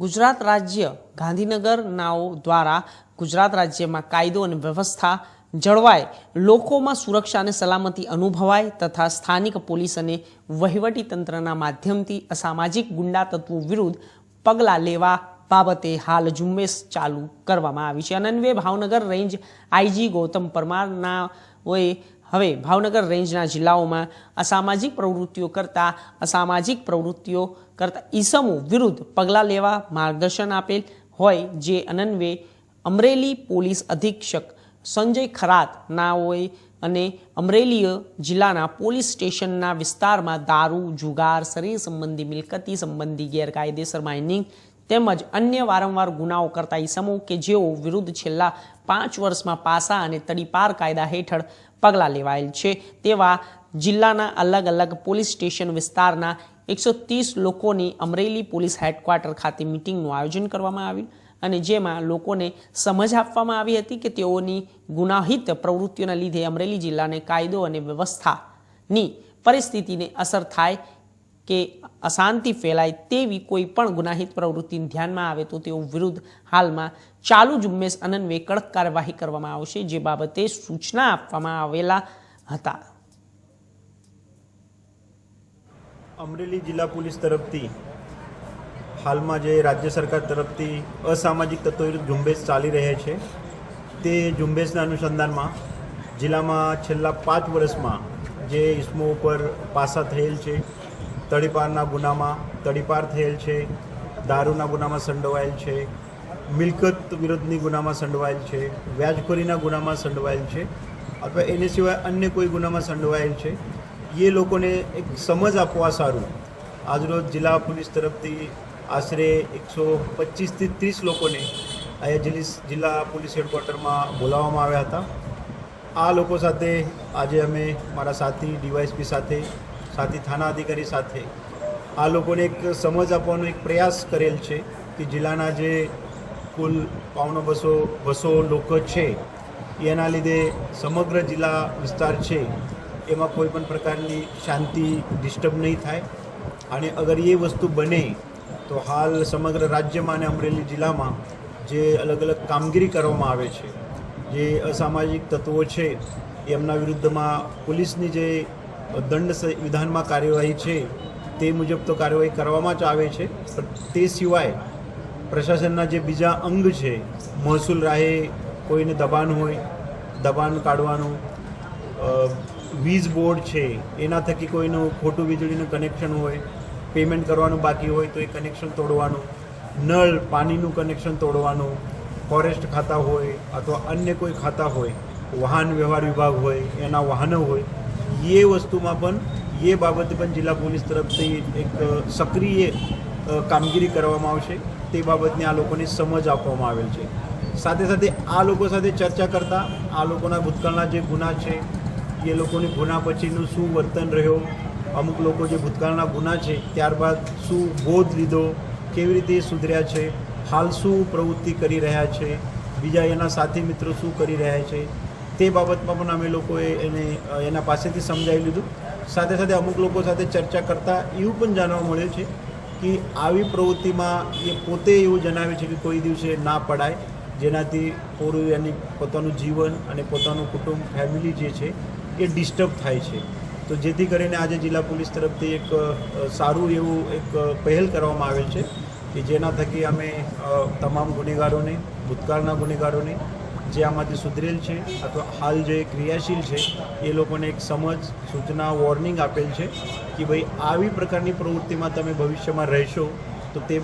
ગુજરાત રાજ્ય ગાંધીનગરનાઓ દ્વારા ગુજરાત રાજ્યમાં કાયદો અને વ્યવસ્થા જળવાય, લોકોમાં સુરક્ષા અને સલામતી અનુભવાય તથા સ્થાનિક પોલીસ અને વહીવટી તંત્રના માધ્યમથી અસામાજિક ગુંડા તત્વો વિરુદ્ધ પગલાં લેવા બાબતે હાલ ઝુંબેશ ચાલુ કરવામાં આવી છે. અનન્વે ભાવનગર રેન્જ આઈજી ગૌતમ પરમારનાઓએ હવે ભાવનગર રેન્જના જિલ્લાઓમાં અસામાજિક પ્રવૃત્તિઓ કરતા, અસામાજિક પ્રવૃત્તિઓ કરતા ઈસમો વિરુદ્ધ પગલાં લેવા માર્ગદર્શન આપેલ હોય જે અનન્વે અમરેલી પોલીસ અધિક્ષક સંજય ખરાત નાઓએ અને અમરેલી જિલ્લાના પોલીસ સ્ટેશનના વિસ્તારમાં દારૂ, જુગાર, શરીર સંબંધી મિલકતી સંબંધી ગેરકાયદેસર માઇનિંગ તેમજ અન્ય વારંવાર ગુનાઓ કરતા ઈસમો કે જેઓ વિરુદ્ધ છેલ્લા પાંચ વર્ષમાં પાસા અને તડીપાર કાયદા હેઠળ પગલાં લેવાયેલ છે, તેવા જિલ્લાના અલગ અલગ પોલીસ સ્ટેશન વિસ્તારના એકસો ત્રીસ લોકોની અમરેલી પોલીસ હેડક્વાર્ટર ખાતે મિટિંગનું આયોજન કરવામાં આવ્યું અને જેમાં લોકોને સમજ આપવામાં આવી હતી કે તેઓની ગુનાહિત પ્રવૃત્તિઓના લીધે અમરેલી જિલ્લાને કાયદો અને વ્યવસ્થાની પરિસ્થિતિને અસર થાય કે અશાંતિ ફેલાય તેવી કોઈ પણ ગુનાહિત પ્રવૃત્તિને ધ્યાનમાં આવે તો તેઓ વિરુદ્ધ હાલમાં ચાલુ ઝુંબેશ અનન્વે કડક કાર્યવાહી કરવામાં આવશે, જે બાબતે સૂચના આપવામાં આવેલા હતા. અમરેલી જિલ્લા પોલીસ તરફથી હાલમાં જે રાજ્ય સરકાર તરફથી અસામાજિક તત્વો ઝુંબેશ ચાલી રહે છે, તે ઝુંબેશના અનુસંધાનમાં જિલ્લામાં છેલ્લા પાંચ વર્ષમાં જે ઇસમો ઉપર પાસા થયેલ છે તડીપારના ગુનામાં તડીપાર થયેલ છે, દારૂના ગુનામાં સંડોવાયેલ છે, મિલકત વિરુદ્ધની ગુનામાં સંડોવાયેલ છે, વ્યાજખોરીના ગુનામાં સંડોવાયેલ છે, અથવા એને સિવાય અન્ય કોઈ ગુનામાં સંડોવાયેલ છે. એ લોકોને એક સમજ આપવા સારું. આજરોજ જિલ્લા પોલીસ તરફથી આશરે એકસો પચીસથી ત્રીસ લોકોને અહીંયા જિલ્લી જિલ્લા પોલીસ હેડક્વાર્ટરમાં બોલાવવામાં આવ્યા હતા. આ લોકો સાથે આજે અમે મારા સાથી ડીવાયસપી સાથે સાથી થાના અધિકારી સાથે આ લોકોને એક સમજ આપવાનો એક પ્રયાસ કરેલ છે કે જિલ્લાના જે કુલ પાવનો બસો બસો લોકો છે, એના લીધે સમગ્ર જિલ્લા વિસ્તાર છે, એમાં કોઈ પણ પ્રકારની શાંતિ ડિસ્ટર્બ નહીં થાય. અને અગર એ વસ્તુ બને, તો હાલ સમગ્ર રાજ્યમાં અને અમરેલી જિલ્લામાં જે અલગ અલગ કામગીરી કરવામાં આવે છે, જે અસામાજિક તત્વો છે, એમના વિરુદ્ધમાં પોલીસની જે દંડ વિધાનમાં કાર્યવાહી છે, તે મુજબ તો કાર્યવાહી કરવામાં જ આવે છે, પણ તે સિવાય પ્રશાસનના જે બીજા અંગ છે, મહેસૂલ રાહે કોઈને દબાણ હોય, દબાણ કાઢવાનું વીજ બોર્ડ છે, એના થકી કોઈનું ખોટું વીજળીનું કનેક્શન હોય, પેમેન્ટ કરવાનું બાકી હોય તો એ કનેક્શન તોડવાનું, નળ, પાણીનું કનેક્શન તોડવાનું, ફોરેસ્ટ ખાતા હોય અથવા અન્ય કોઈ ખાતા હોય, વાહન વ્યવહાર વિભાગ હોય, એના વાહનો હોય એ વસ્તુમાં પણ એ બાબતે પણ જિલ્લા પોલીસ તરફથી એક સક્રિય કામગીરી કરવામાં આવશે. તે બાબતની આ લોકોને સમજ આપવામાં આવેલ છે. સાથે સાથે આ લોકો સાથે ચર્ચા કરતાં, આ લોકોના ભૂતકાળના જે ગુના છે, એ લોકોની ગુના પછીનું શું વર્તન રહ્યો, અમુક લોકો જે ભૂતકાળના ગુના છે, ત્યારબાદ શું બોધ લીધો, કેવી રીતે સુધર્યા છે, હાલ શું પ્રવૃત્તિ કરી રહ્યા છે, બીજા એના સાથી મિત્રો શું કરી રહ્યા છે તે બાબતમાં પણ અમે લોકોએ એને એના પાસેથી સમજાવી લીધું. સાથે સાથે અમુક લોકો સાથે ચર્ચા કરતાં એવું પણ જાણવા મળ્યું છે કે આવી પ્રવૃત્તિમાં એ પોતે એવું જણાવે છે કે કોઈ દિવસે ના પડાય. જેનાથી પૂરું એની પોતાનું જીવન અને પોતાનું કુટુંબ ફેમિલી જે છે, એ ડિસ્ટર્બ થાય છે. તો જેથી કરીને આજે જિલ્લા પોલીસ તરફથી એક સારું એવું એક પહેલ કરવામાં આવેલ છે કે જેના થકી અમે તમામ ગુનેગારોને, ભૂતકાળના ગુનેગારોને જે આમાંથી સુધરેલ છે અથવા હાલ જે ક્રિયાશીલ છે, એ લોકોને એક સમજ, સૂચના વોર્નિંગ આપેલ છે કે ભાઈ, આવી પ્રકારની પ્રવૃત્તિમાં તમે ભવિષ્યમાં રહેશો, તો તે